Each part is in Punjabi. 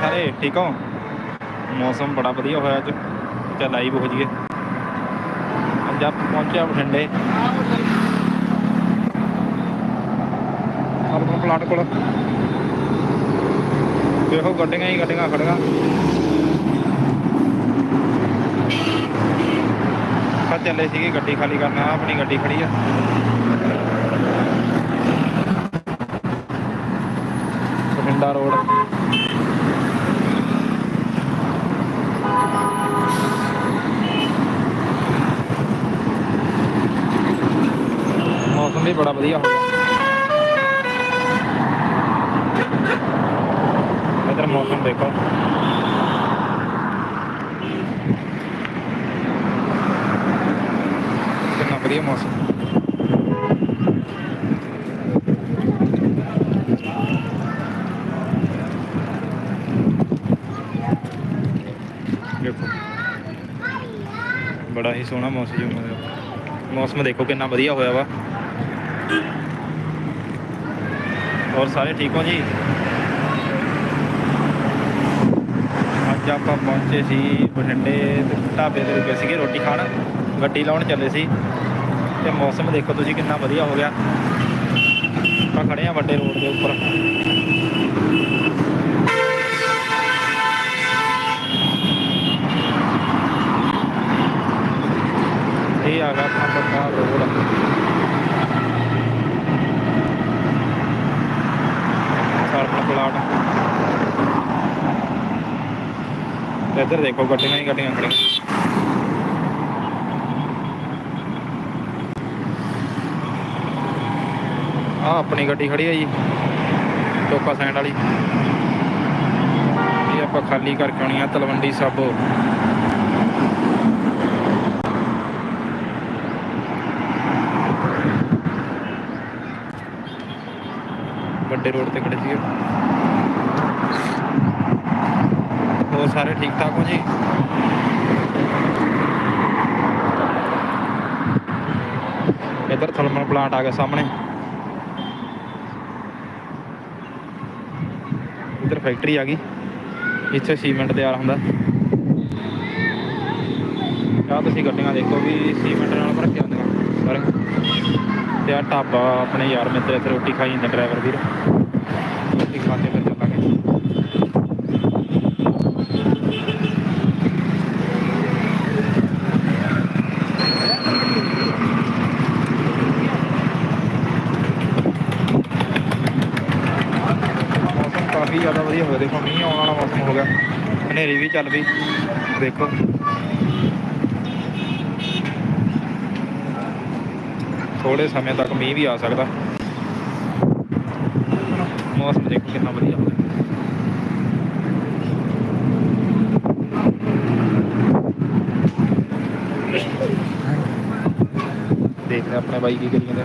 ਸਾਰੇ, ਠੀਕ ਹੋ? ਮੌਸਮ ਬੜਾ ਵਧੀਆ ਹੋਇਆ ਅੱਜ। ਚੱਲ ਲਾਈਵ ਹੋ ਜੀਏ ਅੱਜ ਪਹੁੰਚਿਆ ਬਠਿੰਡੇ। ਅਰਬਨ ਪਲਾਟ ਕੋਲ। ਦੇਖੋ, ਗੱਡੀਆਂ ਹੀ ਗੱਡੀਆਂ ਖੜੀਆਂ। ਆਪਾਂ ਚੱਲੇ ਸੀਗੇ ਗੱਡੀ ਖਾਲੀ ਕਰਨ। ਆਹ ਆਪਣੀ ਗੱਡੀ ਖੜੀ ਆ। ਬਠਿੰਡਾ ਰੋਡ ਮੌਸਮ ਵੀ ਬੜਾ ਵਧੀਆ ਹੋ ਗਿਆ ਇਧਰ ਮੌਸਮ ਦੇਖੋ ਕਿੰਨਾ ਵਧੀਆ ਮੌਸਮ ਦੇਖੋ ਬੜਾ ਹੀ ਸੋਹਣਾ ਮੌਸਮ ਹੋਇਆ ਮੌਸਮ ਦੇਖੋ ਕਿੰਨਾ ਵਧੀਆ ਹੋਇਆ ਵਾ ਹੋਰ ਸਾਰੇ ਠੀਕ ਹੋ ਜੀ? ਅੱਜ ਆਪਾਂ ਪਹੁੰਚੇ ਸੀ ਬਠਿੰਡੇ ਢਾਬੇ ਤੇ ਰੁਕੇ ਸੀਗੇ ਰੋਟੀ ਖਾਣ। ਗੱਡੀ ਲਾਉਣ ਚੱਲੇ ਸੀ। ਤੇ ਮੌਸਮ ਦੇਖੋ ਤੁਸੀਂ ਕਿੰਨਾ ਵਧੀਆ ਹੋ ਗਿਆ। ਆਪਾਂ ਖੜੇ ਆ ਵੱਡੇ ਰੋਡ ਦੇ ਉੱਪਰ। ਇਹ ਆ ਗਿਆ ਆਪਣਾ ਰੋਡ। Road ਸਾਰਪਾ plot. ਇੱਧਰ ਦੇਖੋ ਗੱਡੀਆਂ ਹੀ ਗੱਡੀਆਂ ਖੜੀਆਂ। ਆ ਆਪਣੀ ਗੱਡੀ ਖੜੀ ਹੈ ਜੀ ਟੋਕਾ ਸੈਂਡ ਵਾਲੀ। ਇਹ ਆਪਾਂ ਖਾਲੀ ਕਰਕੇ ਆਉਣੀ ਆ ਤਲਵੰਡੀ ਸਾਬੋ। ਵੱਡੇ ਰੋਡ ਤੇ ਖੜੇ ਸੀਗੇ। ਹੋਰ ਸਾਰੇ ਠੀਕ ਠਾਕ ਹੋ ਜੀ? ਇੱਧਰ ਥਰਮਲ ਪਲਾਂਟ ਆ ਗਿਆ ਸਾਹਮਣੇ। ਇੱਧਰ ਫੈਕਟਰੀ ਆ ਗਈ। ਇੱਥੇ ਸੀਮੈਂਟ ਤਿਆਰ ਹੁੰਦਾ। ਆਹ ਤੁਸੀਂ ਗੱਡੀਆਂ ਦੇਖੋ ਵੀ ਸੀਮੈਂਟ ਨਾਲ ਭਰ ਕੇ ਆਉਂਦੀਆਂ। ਸਾਰੀਆਂ ਤੇ ਆ ਢਾਬਾ ਆਪਣੇ ਯਾਰ ਮਿੱਤਰ ਇੱਥੇ ਰੋਟੀ ਖਾਈ ਜਾਂਦਾ ਡਰਾਈਵਰ ਵੀਰ। ਰੋਟੀ ਖਾ ਕੇ ਫਿਰ ਚੱਲਾਂਗੇ। ਮੌਸਮ ਕਾਫੀ ਜ਼ਿਆਦਾ ਵਧੀਆ ਹੋ ਗਿਆ ਦੇਖੋ ਮੀਂਹ ਆਉਣ ਵਾਲਾ ਮੌਸਮ ਹੋ ਗਿਆ। ਹਨੇਰੀ ਵੀ ਚੱਲ ਪਈ। ਦੇਖੋ। ਥੋੜੇ ਸਮੇਂ ਤੱਕ ਮੀਂਹ ਵੀ ਆ ਸਕਦਾ। ਮੌਸਮ ਦੇਖੋ ਕਿੰਨਾ ਵਧੀਆ ਹੋ ਗਿਆ ਦੇਖਦੇ ਹਾਂ ਆਪਣੇ ਬਾਈ ਕੀ ਕਰੀ ਜਾਂਦੇ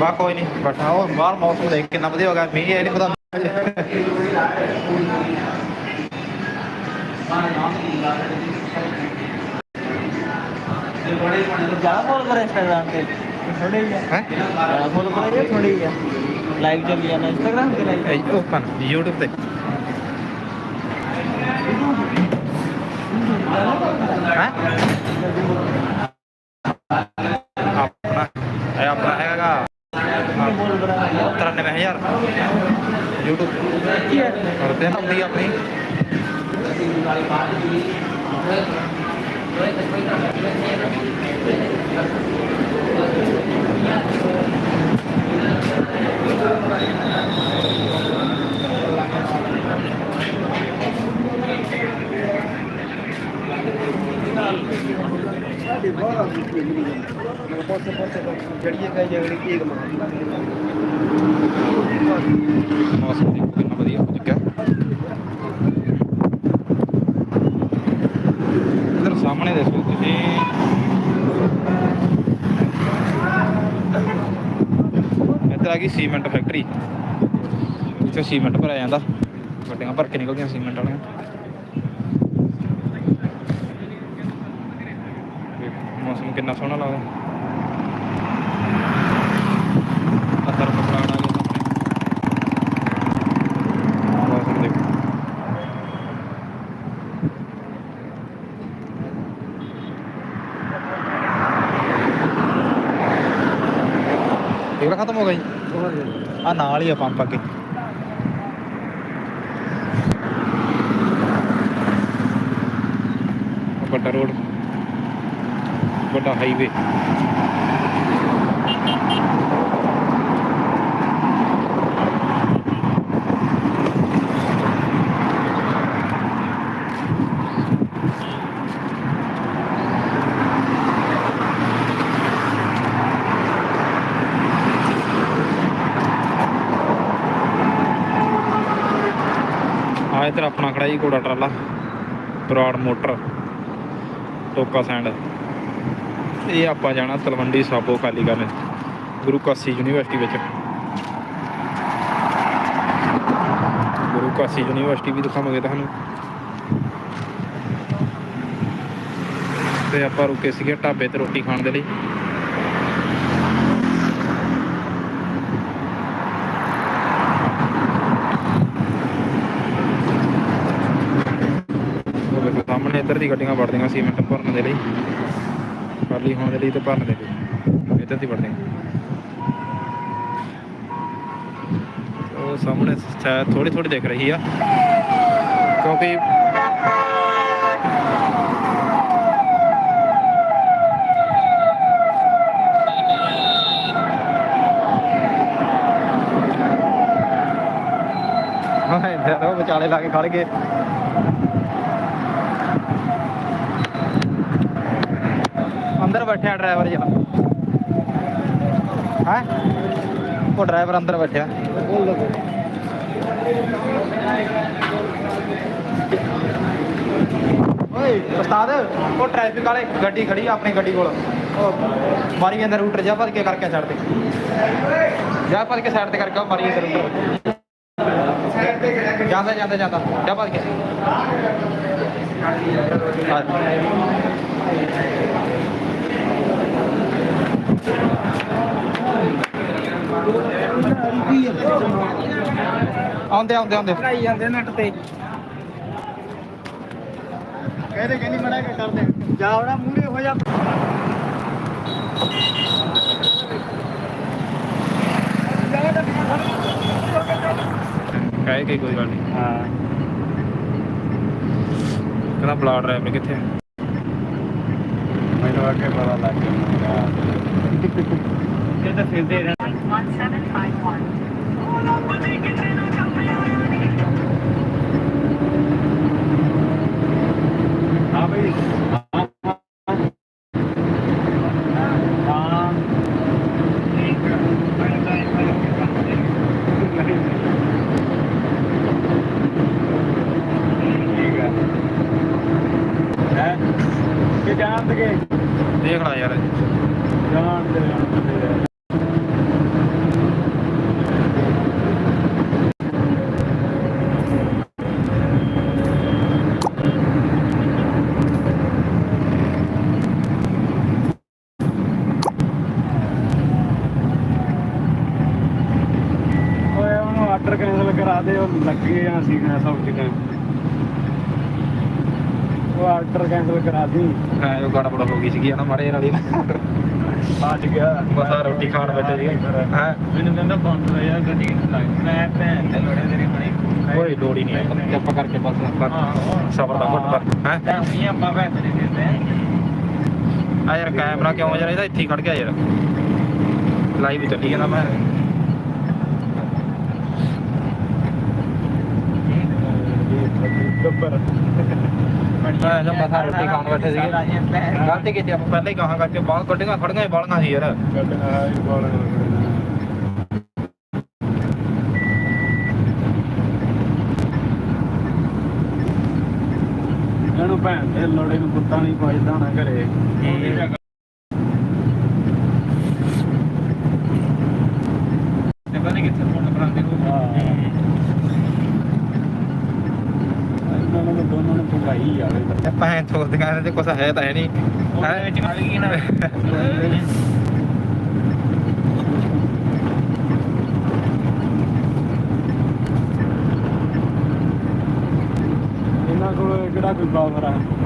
ਬਾ ਕੋਈ ਨਹੀਂ ਬੈਠਾ ਉਹ ਬਾਹਰ ਮੌਸਮ ਦੇਖ ਕਿੰਨਾ ਵਧੀਆ ਹੋ 93000 YouTube ਕੀ ਹੈ ਕਰਦੇ ਨਾ ਹੁੰਦੀ ਆਪਣੀ। ਸਾਡੀ ਬਹੁਤ ਆ ਗਈ ਸੀ ਮੇਰੇ ਪੋਸੇ ਪੋਸੇ ਜੜੀਏ ਕਾ ਜਗੜੀ ਕੀ ਇੱਕ ਮੌਸਮ ਦੇਖੋ ਕਿੰਨਾ ਵਧੀਆ ਹੋ ਚੁੱਕਿਆ ਇਧਰ ਸਾਹਮਣੇ ਦੇਖੋ ਤੁਸੀਂ ਹੈਗੀ ਸੀਮੈਂਟ ਫੈਕਟਰੀ ਇੱਥੇ ਸੀਮੈਂਟ ਭਰਿਆ ਜਾਂਦਾ ਗੱਡੀਆਂ ਭਰ ਕੇ ਨਿਕਲਦੀਆਂ ਸੀਮੈਂਟ ਵਾਲੀਆਂ ਦੇਖੋ, ਮੌਸਮ ਕਿੰਨਾ ਸੋਹਣਾ ਲੱਗਦਾ ਆ ਤਰਫ ਪਲਾਨ ਆ ਗਿਆ ਸਾਹਮਣੇ ਮੌਸਮ ਦੇਖੋ ਤੇਲ ਖਤਮ ਹੋ ਗਿਆ ਜੀ ਆ ਨਾਲ ਹੀ ਆ ਪੰਪ ਅੱਗੇ ਆਹ ਵੱਡਾ ਰੋਡ ਵੱਡਾ ਹਾਈਵੇ ਆ ਇੱਧਰ ਆਪਣਾ ਖੜਾ ਜੀ ਘੋੜਾ ਟਰਾਲਾ, ਬਰਾੜ ਮੋਟਰ, ਟੋਕਾ ਸੈਂਡ। ਇਹ ਆਪਾਂ ਜਾਣਾ ਤਲਵੰਡੀ ਸਾਬੋ ਖਾਲੀ ਕਰਨ ਗੁਰੂ ਕਾਸੀ ਯੂਨੀਵਰਸਿਟੀ ਵਿੱਚ। ਗੁਰੂ ਕਾਸੀ ਯੂਨੀਵਰਸਿਟੀ ਵੀ ਦਿਖਾਵਾਂਗੇ ਤੁਹਾਨੂੰ। ਤੇ ਆਪਾਂ ਰੁਕੇ ਸੀਗੇ ਢਾਬੇ ਤੇ ਰੋਟੀ ਖਾਣ ਦੇ ਲਈ ਉਹ ਵੇਖੋ ਸਾਹਮਣੇ ਇੱਧਰ ਦੀ ਗੱਡੀਆਂ ਵੜਦੀਆਂ ਸੀਮੈਂਟ ਭਰਨ ਦੇ ਲਈ, ਖਾਲੀ ਹੋਣ ਦੇ ਲਈ ਤੇ ਭਰਨ ਦੇ ਲਈ। ਇੱਧਰ ਦੀ ਵੜਦੀਆਂ ਉਹ ਸਾਹਮਣੇ ਥੋੜੀ ਥੋੜੀ ਦਿਖ ਰਹੀ ਆ। ਕਿਉਂਕਿ ਹਾਂ, ਇੱਧਰ ਉਹ ਵਿਚਾਲੇ ਲਾ ਕੇ ਖੜ ਗਏ ਅੰਦਰ ਬੈਠਿਆ ਡਰਾਈਵਰ ਜਨਾ ਹੈ? ਉਹ ਡਰਾਈਵਰ ਅੰਦਰ ਬੈਠਿਆ। ਓਏ, ਉਸਤਾਦ, ਉਹ ਟ੍ਰੈਫਿਕ ਵਾਲੇ ਗੱਡੀ ਖੜੀ ਆ ਆਪਣੀ ਗੱਡੀ ਕੋਲ। ਉਹ ਮਾਰੀ ਜਾਂਦੇ ਰੂਟਰ ਜਾ ਭਰ ਕੇ ਕਰਕੇ ਸਾਈਡ ਤੇ। ਜਾ ਭੱਜ ਕੇ ਸਾਈਡ ਤੇ ਕਰਕੇ ਉਹ ਮਾਰੀ ਜਾਂਦੇ ਰੂਟਰ। ਜਾਂਦਾ ਜਾਂਦਾ ਜਾਂਦਾ। ਜਾ ਭਰ ਕੇ। ਹਾਂ। ਆਉਂਦੇ ਆਉਂਦੇ ਆਉਂਦੇ। ਬਣਾਈ ਜਾਂਦੇ ਨੱਟ ਤੇ। ਕਹਿੰਦੇ ਕਹਿੰਦੀ ਮੜਾ ਕੇ ਕਰਦੇ ਜਾ ਉਹਦਾ ਮੂਹਰੇ ਹੋ ਜਾ। ਕਹੇ ਕਿ ਕੋਈ ਗੱਲ ਨਹੀਂ ਹਾਂ ਕਹਿੰਦਾ ਬਲਾ ਡਰਾਈਵਰ ਕਿੱਥੇ ਮੈਨੂੰ ਆ ਕੇ ਪਤਾ ਲੱਗ ਗਿਆ। ਇਹ ਤਾਂ ਫਿਰਦੇ ਰਹਿਣਾ 1751. ਹਾਂ ਬਈ ਹਾਂ ਹਾਂ ਠੀਕ ਹੈ ਹੈ ਕਿ ਜਾਣਦੇ ਕੇ ਦੇਖ ਲੈ ਯਾਰ ਜਾਣਦੇ ਜਾਣਦੇ ਓਏ ਉਹਨੂੰ ਆਰਡਰ ਕੈਨਸਲ ਕਰਾ ਦੇ ਉਹ ਲੱਗੇ ਸੀ ਸਭ ਚੀਜ਼ਾਂ ਉਹ ਆਰਡਰ ਕੈਨਸਲ ਕਰਾ ਦੀ ਐ ਉਹ ਗੜਬੜ ਹੋ ਗਈ ਸੀਗੀ ਨਾ ਮਾਰੇ ਨਾਲ। ਹੀ ਅੱਜ ਗਿਆ। ਬਸਾ ਰੋਟੀ ਖਾਣ ਬੈਠੇ ਸੀਗੇ। ਹੈ। ਮੈਨੂੰ ਕਹਿੰਦਾ ਬੰਦ ਹੋ ਯਾਰ ਗੱਡੀ ਲੱਗ ਮੈਂ ਭੈਣ ਤੇ ਲੋੜੇ ਤੇਰੀ ਬਣੀ। ਕੋਈ ਲੋੜ ਹੀ ਨਹੀਂ ਚੱਪ ਕਰਕੇ ਬਸ। ਸਬਰ ਦਾ ਘੁੱਟ ਪਰ ਹੈ? ਤਾਂ ਵੀ ਆਪਾਂ ਭੈਣ ਤੇ ਦਿੰਦੇ ਆ। ਯਾਰ ਕੈਮਰਾ ਕਿਉਂ ਯਾਰ ਇਹਦਾ ਇੱਥੇ ਹੀ ਖੜ ਗਿਆ ਯਾਰ। ਲਾਈਵ ਚੱਲੀ ਜਾਂਦਾ। ਮੈਂ ਗੱਬਰ ਮੈਂ ਜਦ ਮਸਾ ਰੋਟੀ ਖਾਣ ਬੈਠੇ ਸੀਗੇ। ਗਲਤੀ ਕੀਤੀ ਆਪਾਂ ਪਹਿਲਾਂ ਹੀ ਕਹਾਂ ਕਰਕੇ ਬਾਹਰ ਗੱਡੀਆਂ ਖੜੀਆਂ ਹੀ ਬਾਲੀਆਂ ਸੀ ਯਾਰ। ਇਹਨੂੰ ਭੈਣ ਦੇ ਲੋੜੇ ਨੂੰ ਕੁੱਤਾ ਨਹੀਂ ਪੁੱਛਦਾ ਹੋਣਾ ਘਰੇ ਨੇ ਕਿੱਥੇ ਫੋਨ ਕਰਾਉਂਦੇ ਹੋ ਇਹਨਾਂ ਨੂੰ ਦੋਨਾਂ ਨੂੰ ਭੁਗਾਈ ਜਾਵੇ। ਤੇ ਭੈਣ ਚੋਦ ਦੁਕਾਨ ਤੇ ਕੁਛ ਹੈ ਤਾਂ ਹੈ ਨਹੀਂ ਉਹਦੇ ਵਿੱਚ ਨਾਲ ਗਈ ਨਾ ਇਹਨਾਂ ਕੋਲ ਕਿਹੜਾ ਕੋਈ ਪਾਵਰ ਆ?